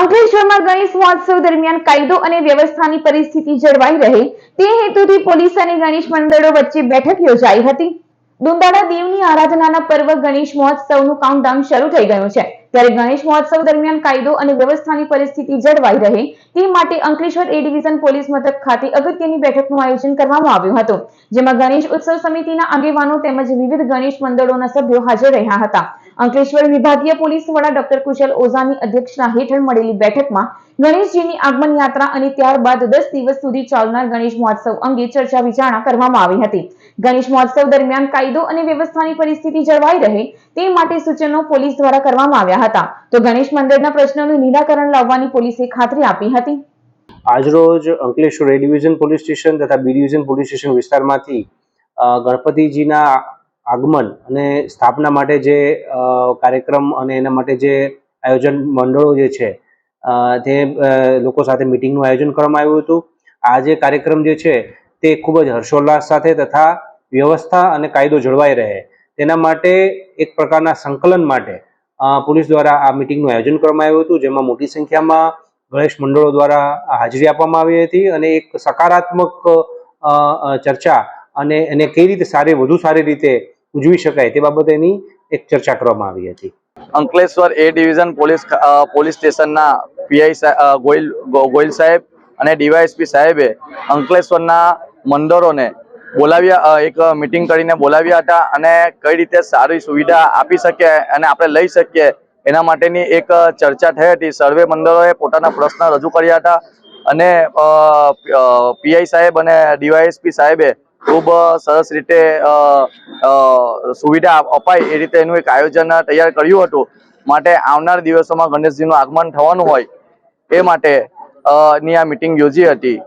અંકલેશ્વરમાં ગણેશ મહોત્સવ દરમિયાન કાયદો અને વ્યવસ્થાની પરિસ્થિતિ જળવાઈ રહે. તે હેતુથી પોલીસ અને ગણેશ મંડળો વચ્ચે બેઠક યોજાઈ હતી. દુંદાળા દેવની આરાધનાના પર્વ ગણેશ મહોત્સવનું કાઉન્ટડાઉન શરૂ થઈ ગયું છે. ત્યારે ગણેશ મહોત્સવ દરમિયાન કાયદો અને વ્યવસ્થાની પરિસ્થિતિ જળવાઈ રહે. તે માટે અંકલેશ્વર એ ડિવિઝન પોલીસ મથક ખાતે અગત્યની બેઠકનું આયોજન કરવામાં આવ્યું હતું, જેમાં ગણેશ ઉત્સવ સમિતિના આગેવાનો તેમજ વિવિધ ગણેશ મંડળોના સભ્યો હાજર રહ્યા હતા. અંકલેશ્વર વિભાગીય પોલીસ વડા ડોક્ટર કુશલ ઓઝાની અધ્યક્ષતા હેઠળ મળેલી બેઠકમાં ગણેશજીની આગમન યાત્રા અને ત્યારબાદ દસ દિવસ સુધી ચાલનાર ગણેશ મહોત્સવ અંગે ચર્ચા વિચારણા કરવામાં આવી હતી. ગણેશ મહોત્સવ દરમિયાન કાયદો અને વ્યવસ્થાની પરિસ્થિતિ જળવાઈ રહે તે માટે સૂચનો પોલીસ દ્વારા કરવામાં આવ્યા હતા. તો ગણેશ મંદિરના પ્રશ્નોનું નિરાકરણ લાવવાની પોલીસે ખાતરી આપી હતી. આજરોજ Ankleshwar A division police station તથા બી ડિવિઝન પોલીસ સ્ટેશન વિસ્તારમાંથી ગણપતિજીના આગમન અને સ્થાપના માટે જે કાર્યક્રમ અને એના માટે જે આયોજન મંડળો જે છે તે લોકો સાથે મિટિંગનું આયોજન કરવામાં આવ્યું હતું. આ જે કાર્યક્રમ જે છે, તે ખૂબ જ હર્ષોલ્લાસ સાથે તથા વ્યવસ્થા અને કાયદો જળવાઈ રહે. તેના માટે એક પ્રકારના સંકલન માટે પોલીસ દ્વારા આ મિટિંગનું આયોજન કરવામાં આવ્યું હતું, જેમાં મોટી સંખ્યામાં ગણેશ મંડળો દ્વારા હાજરી આપવામાં આવી હતી અને એક સકારાત્મક ચર્ચા અને એને કઈ રીતે સારી, વધુ સારી રીતે ઉજવી શકાય તે બાબતેની એક ચર્ચા કરવામાં આવી હતી. Ankleshwar A division police police સ્ટેશનના પીઆઈ ગોયલ ગોયલ સાહેબ અને ડીવાયએસપી સાહેબે અંકલેશ્વરના મંડળોને બોલાવ્યા એક મિટિંગ કરીને બોલાવ્યા હતા અને કઈ રીતે સારી સુવિધા આપી શકીએ અને આપણે લઈ શકીએ એના માટેની એક ચર્ચા થઈ હતી. સર્વે મંડળોએ પોતાના પ્રશ્ન રજૂ કર્યા હતા અને પીઆઈ સાહેબ અને ડીવાયએસપી સાહેબે ખૂબ સરસ રીતે સુવિધા અપાય એ રીતે એનું એક આયોજન તૈયાર કર્યું હતું. માટે આવનાર દિવસોમાં ગણેશજીનું આગમન થવાનું હોય એ માટે ની આ મિટિંગ યોજી હતી.